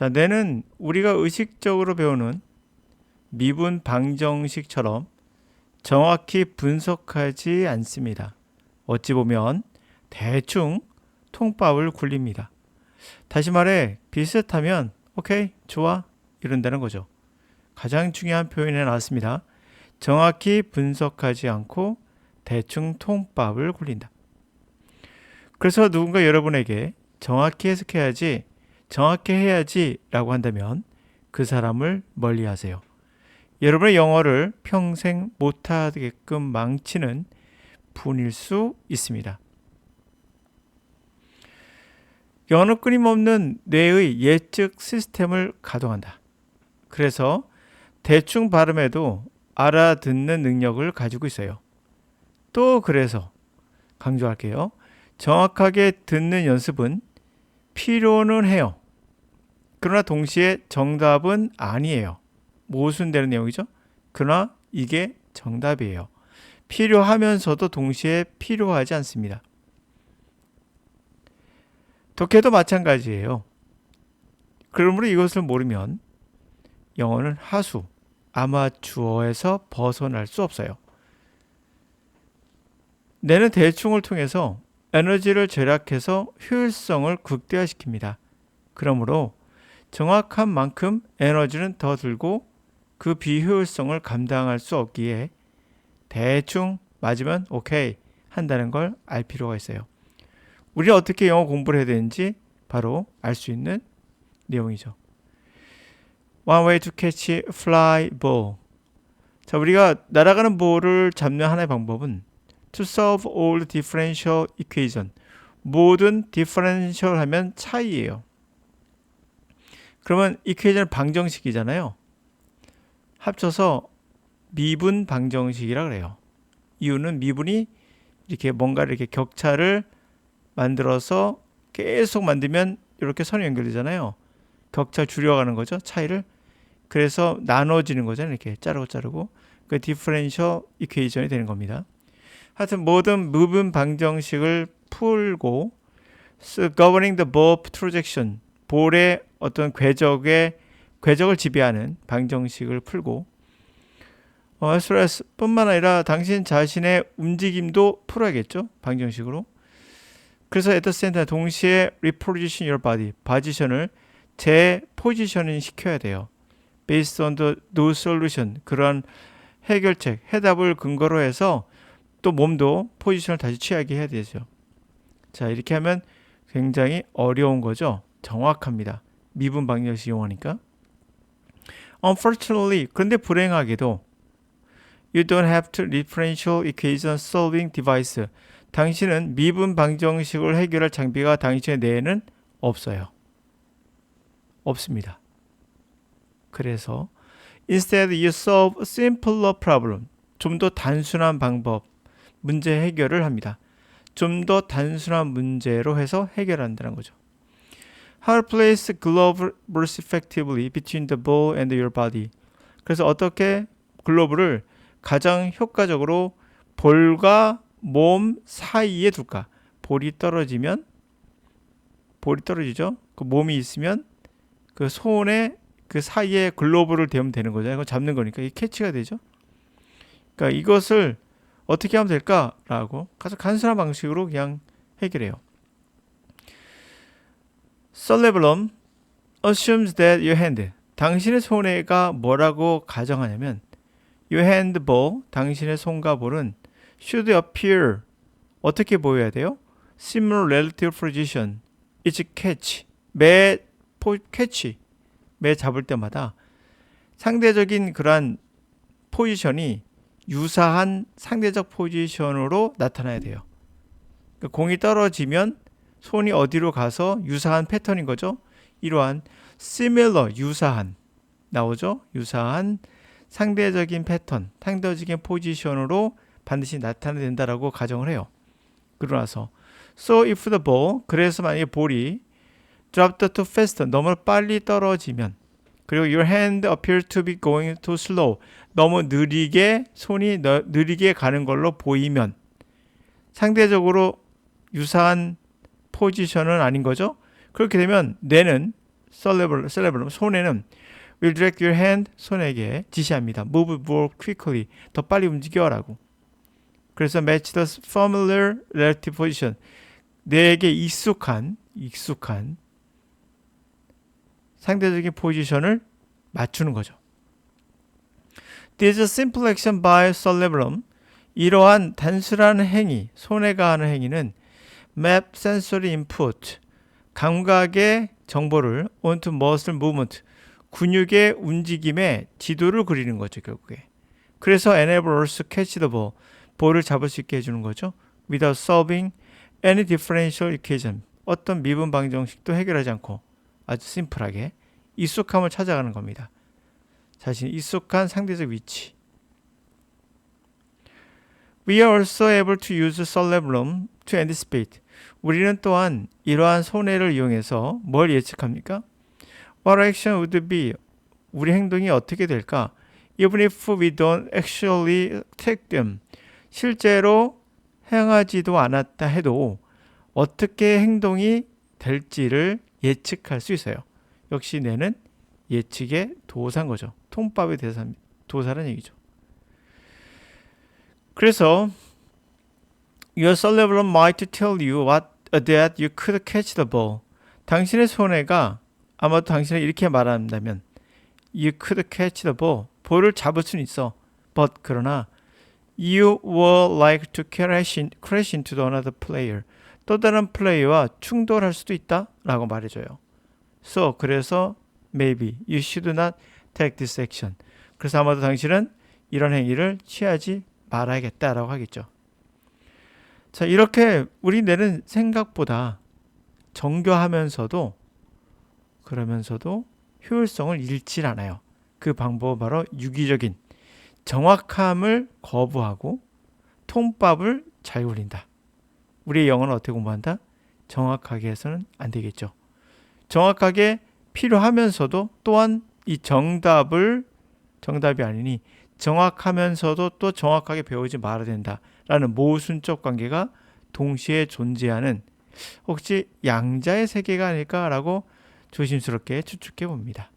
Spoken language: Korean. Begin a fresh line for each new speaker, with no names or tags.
자, 뇌는 우리가 의식적으로 배우는 미분 방정식처럼 정확히 분석하지 않습니다. 어찌 보면 대충 통밥을 굴립니다. 다시 말해 비슷하면 오케이 좋아 이런다는 거죠. 가장 중요한 표현이 나왔습니다. 정확히 분석하지 않고 대충 통밥을 굴린다. 그래서 누군가 여러분에게 정확히 해석해야지, 정확히 해야지 라고 한다면 그 사람을 멀리 하세요. 여러분의 영어를 평생 못하게끔 망치는 분일 수 있습니다. 영어는 끊임없는 뇌의 예측 시스템을 가동한다. 그래서 대충 발음해도 알아듣는 능력을 가지고 있어요. 또 그래서 강조할게요. 정확하게 듣는 연습은 필요는 해요. 그러나 동시에 정답은 아니에요. 모순되는 내용이죠. 그러나 이게 정답이에요. 필요하면서도 동시에 필요하지 않습니다. 독해도 마찬가지예요. 그러므로 이것을 모르면 영어는 하수, 아마추어에서 벗어날 수 없어요. 뇌는 대충을 통해서 에너지를 절약해서 효율성을 극대화시킵니다. 그러므로 정확한 만큼 에너지는 더 들고 그 비효율성을 감당할 수 없기에 대충 맞으면 오케이 한다는 걸 알 필요가 있어요. 우리가 어떻게 영어 공부를 해야 되는지 바로 알 수 있는 내용이죠. One way to catch fly ball. 자, 우리가 날아가는 볼을 잡는 하나의 방법은 to solve all differential equation. 모든 differential 하면 차이예요. 그러면 equation 방정식이잖아요. 합쳐서 미분 방정식이라 그래요. 이유는 미분이 이렇게 뭔가 이렇게 격차를 만들어서 계속 만들면 이렇게 선이 연결되잖아요. 격차 줄여가는 거죠. 차이를. 그래서 나눠지는 거잖아요. 이렇게 자르고 자르고. 그 디퍼런셜 이퀘이션이 되는 겁니다. 하여튼 모든 무분 방정식을 풀고 governing the ball projection 볼의 어떤 궤적의 궤적을 지배하는 방정식을 풀고 어, 스트레스뿐만 아니라 당신 자신의 움직임도 풀어야겠죠? 방정식으로. 그래서 time 동시에 reposition your body 포지션을 재포지셔닝 시켜야 돼요. based on the no solution. 그런 해결책 해답을 근거로 해서 또 몸도 포지션을 다시 취하게 해야 되죠. 자 이렇게 하면 굉장히 어려운 거죠? 정확합니다 미분 방정식 이용하니까 Unfortunately, 그런데 불행하게도 You don't have to differential equation solving device. 당신은 미분 방정식을 해결할 장비가 당신의 뇌에는 없어요. 없습니다. 그래서 instead you solve simpler problem. 좀 더 단순한 방법, 문제 해결을 합니다. 좀 더 단순한 문제로 해서 해결한다는 거죠. How to place glove most effectively between the ball and your body. 그래서 어떻게 글로브를 가장 효과적으로 볼과 몸 사이에 둘까? 볼이 떨어지면 볼이 떨어지죠. 그 몸이 있으면 그 손에 그 사이에 글로브를 대면 되는 거잖아요. 이거 잡는 거니까 이 캐치가 되죠. 그러니까 이것을 어떻게 하면 될까라고 가장 간단한 방식으로 그냥 해결해요. Cerebellum assumes that your hand 당신의 손해가 뭐라고 가정하냐면 your hand ball 당신의 손과 볼은 should appear 어떻게 보여야 돼요? similar relative position it's catch 매 포, 캐치 매 잡을 때마다 상대적인 그러한 포지션이 유사한 상대적 포지션으로 나타나야 돼요. 그러니까 공이 떨어지면 손이 어디로 가서 유사한 패턴인 거죠. 이러한 similar 유사한 나오죠. 유사한 상대적인 패턴, 상대적인 포지션으로 반드시 나타내야 된다라고 가정을 해요. 그러나서 so if the ball 그래서 만약에 볼이 dropped too fast 너무 빨리 떨어지면 그리고 your hand appear to be going too slow 너무 느리게 손이 느리게 가는 걸로 보이면 상대적으로 유사한 포지션은 아닌 거죠. 그렇게 되면 뇌는 cerebellum, cerebellum 손에는 will direct your hand 손에게 지시합니다. move more quickly 더 빨리 움직여라고. 그래서 match the familiar relative position 내게 익숙한 익숙한 상대적인 포지션을 맞추는 거죠. This simple action by cerebellum. 이러한 단순한 행위, 손해가 하는 행위는 map sensory input, 감각의 정보를 onto muscle movement, 근육의 움직임에 지도를 그리는 거죠, 결국에. 그래서 enable us catch the ball, 볼을 잡을 수 있게 해주는 거죠. without solving any differential equation, 어떤 미분 방정식도 해결하지 않고 아주 심플하게 익숙함을 찾아가는 겁니다. 자신 익숙한 상대적 위치. We are also able to use cerebellum to anticipate. 우리는 또한 이러한 손해를 이용해서 뭘 예측합니까? What action would be? 우리 행동이 어떻게 될까? Even if we don't actually take them. 실제로 행하지도 않았다 해도 어떻게 행동이 될지를 예측할 수 있어요. 역시 뇌는 예측의 도사인 거죠. 통밥의 대사, 도사라는 얘기죠. 그래서 Your cerebellum might tell you what that you could catch the ball. 당신의 손해가 아마도 당신을 이렇게 말한다면 You could catch the ball. 볼을 잡을 수는 있어. But 그러나 You were like to crash, in, crash into another player. 또 다른 플레이와 충돌할 수도 있다 라고 말해줘요. So 그래서 maybe you should not take this action. 그래서 아마도 당신은 이런 행위를 취하지 말아야겠다라고 하겠죠. 자, 이렇게 우리 뇌는 생각보다 정교하면서도 그러면서도 효율성을 잃지 않아요. 그 방법은 바로 유기적인 정확함을 거부하고 통밥을 잘 굴린다. 우리의 영어는 어떻게 공부한다? 정확하게 해서는 안 되겠죠. 정확하게 필요하면서도 또한 이 정답을 정답이 아니니 정확하면서도 또 정확하게 배우지 말아야 된다라는 모순적 관계가 동시에 존재하는 혹시 양자의 세계가 아닐까라고 조심스럽게 추측해 봅니다.